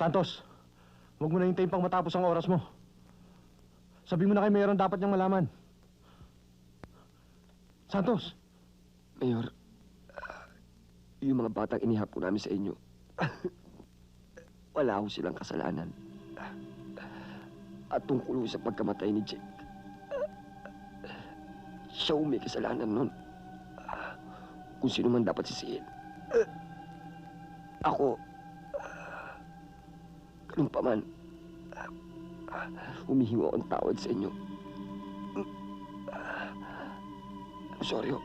Santos, huwag mo na hintayin pang matapos ang oras mo. Sabi mo na kay Mayor dapat niyang malaman. Santos, Mayor, ah, yung mga batang inihap ko namin sa inyo, wala ho silang kasalanan. At tungkol sa pagkamatay ni Jake, siya may kasalanan nun. Kung sino man dapat sisihin. Ako, ganun pa man, humihingo akong tawad sa inyo. I'm sorry ho.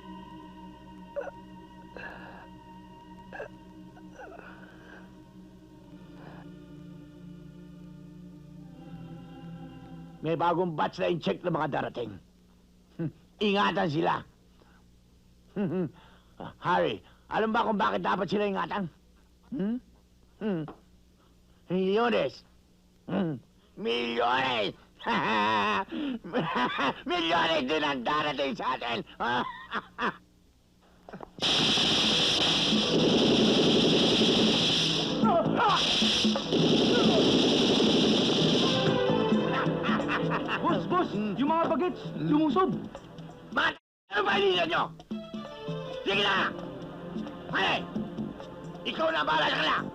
May bagong batch na in-check na mga darating. Hmm, Ingatan sila. Hmm, Harry, alam ba kung bakit dapat sila ingatan? Hmm? Hmm. Milyones. Hmm. Milyones! Milyones din ang darating sa atin! Boss, boss! Yung mga bagets, lumusob! Bakit? Ano ba hinihinga nyo? Sige na! Hey! Ikaw na bahala sa kanila!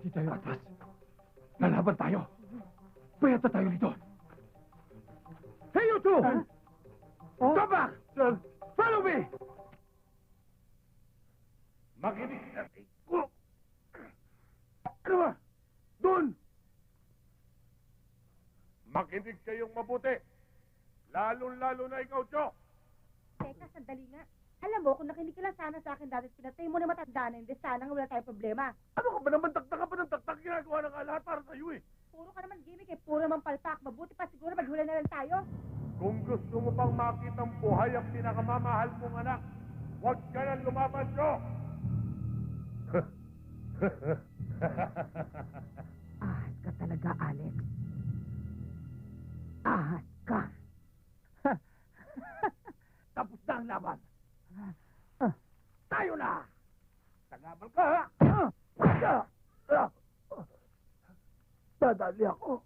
Hindi tayo atras. Lalaban tayo. Payat na tayo dito. Hey, you two! Follow me! Makinig na ko. Ano ba? Doon! Kayong mabuti. Lalong-lalo na ikaw, Cho. Teka, sandali nga. Alam mo, kung nakinig ka lang sana sa akin dati at pinatay mo na matanda na, hindi sana nga wala tayong problema. Ano ka ba naman taktak ka pa ng taktak ginagawa ng lahat para sa'yo eh. Puro ka naman gimmick eh, puro naman palpak. Mabuti pa siguro maghula na lang tayo. Kung gusto mo pang makitang buhay ang pinakamamahal mong anak, Dadali ako.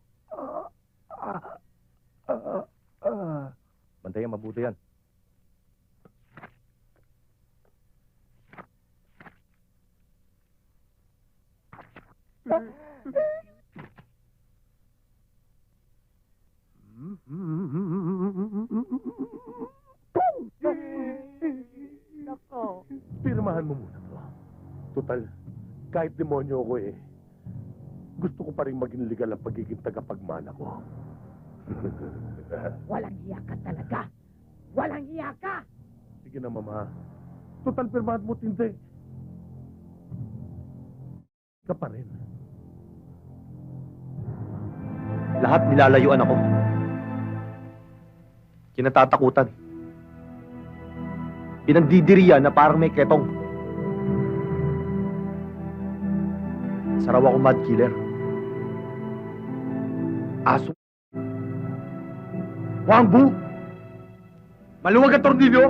Bantayan mabuti yan. Nako. Pirmahan mo muna to. Total, kahit demonyo ako eh, gusto ko pa rin maging legal ang pagiging tagapagmana ko. Walang hiya ka talaga. Walang hiya ka. Sige na, mama. Total, pirmahan mo tindi. Ka pa rin. Lahat nilalayuan ako. Kinatatakutan. Pinagdidiriyan na parang may ketong. Saraw ako mad killer. Aso. Wangbu! Maluwag ang tornilyo!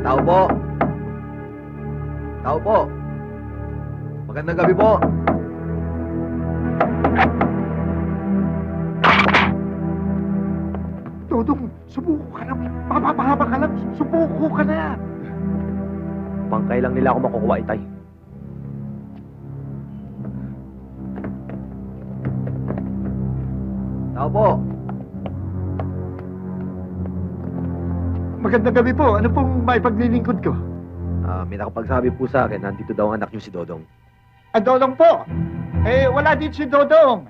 Tao po. Tao po. Magandang gabi po. Dodong, subuko ka na. Mapapahaba ka lang. Subuko ka na. Pangkay lang nila ako makukuha, Itay. Tao po. Magandang gabi po. Ano pong may paglilingkod ko? Ah, may nakapagsabi po sa akin, nandito daw ang anak niyo si Dodong. Ah, Dodong po. Eh, wala dito si Dodong.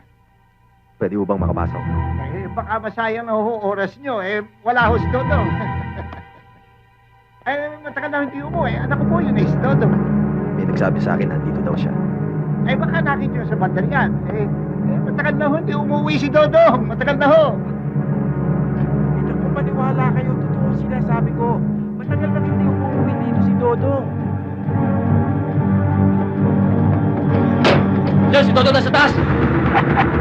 Pwede ho bang makapasok? Baka masayang na ho oras nyo. Eh, wala ho si Dodong. eh, matagal na hindi umuwi. Anak ko po yun eh, si Dodong. May nagsabi sa akin, nandito daw siya. Eh, baka nakita nyo sa bandarian. Eh, eh, matagal na ho hindi umuwi si Dodong. Matagal na ho. Hindi ko maniwala kayo. Totoo sinasabi ko. Matagal na hindi umuwi dito si Dodong. Diyan, si Dodong nasa taas! Dodong, takbo!